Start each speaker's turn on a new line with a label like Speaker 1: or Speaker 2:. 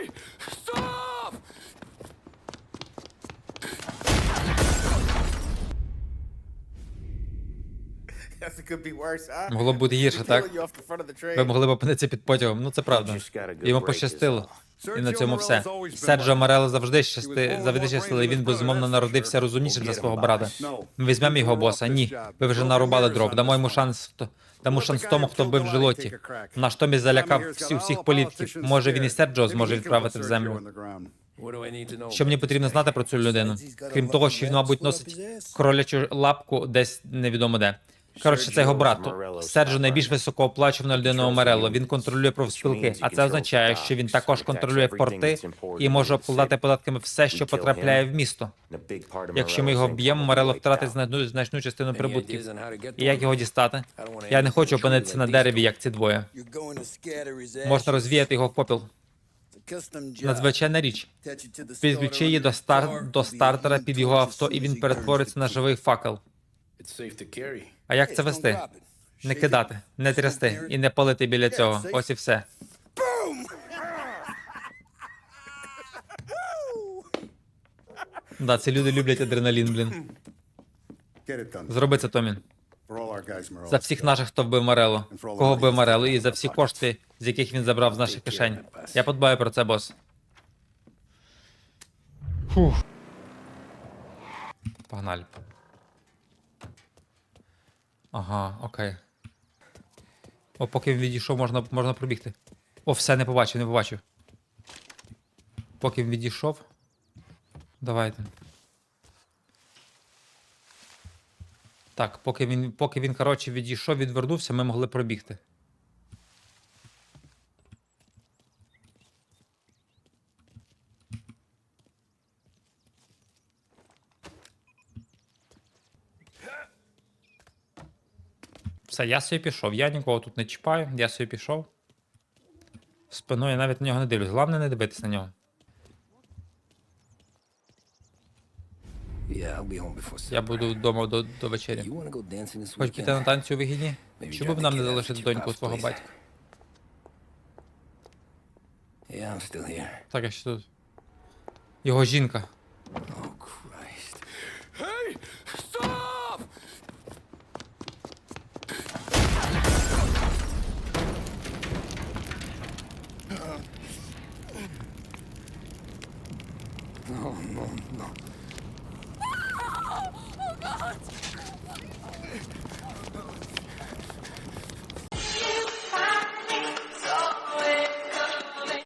Speaker 1: me?
Speaker 2: Могло б бути гірше, так? Ви могли б опинитися під потягом. Ну це правда. Йому пощастило. І на цьому все. Серджо Морело завжди щасти, завжди щасливий. Він безумовно народився розумнішим за свого брата. Ми візьмемо його боса. Ні. Ви вже нарубали дров. Дамо йому шанс. Дамо шанс тому, хто вбив Желоті. Наш Томі залякав всі, всіх політиків. Може він і Серджо зможе відправити в землю. Що мені потрібно знати про цю людину? Крім того, що він, мабуть, носить кролячу лапку десь невідомо де. Коротше, це його брат. Серджо найбільш високооплачувана людина у Мерелло. Він контролює профспілки, а це означає, що він також контролює порти і може обкладати податками все, що потрапляє в місто. Якщо ми його вб'ємо, Морело втратить значну, значну частину прибутків. І як його дістати? Я не хочу опинитися на дереві, як ці двоє. Можна розвіяти його в попіл. Надзвичайна річ. Підключи її до стар до стартера під його авто, і він перетвориться на живий факел. А як це вести? Не кидати, не трясти і не палити біля цього. Ось і все. Да, ці люди люблять адреналін, блін. Зроби це, Томін. За всіх наших, хто вбив Морело. Кого вбив Морело, і за всі кошти, з яких він забрав з наших кишень. Я подбаю про це, бос. Фух. Погнали. Ага, окей. О, поки він відійшов, можна, можна пробігти. О, все, не побачив, не побачив. Поки він відійшов. Давайте. Так, поки він, поки він, коротше, відійшов, відвернувся, ми могли пробігти. Все, я собі пішов. Я нікого тут не чіпаю, я собі пішов. Спиною я навіть на нього не дивлюсь. Головне не дивитись на нього. Я буду вдома до, до вечері. Хоч піти на танці у вигідні?
Speaker 3: Maybe
Speaker 2: Чому б нам не залишити доньку свого батька? Так, я ще тут. Його жінка.
Speaker 3: No,
Speaker 4: no, no.
Speaker 3: Oh, God!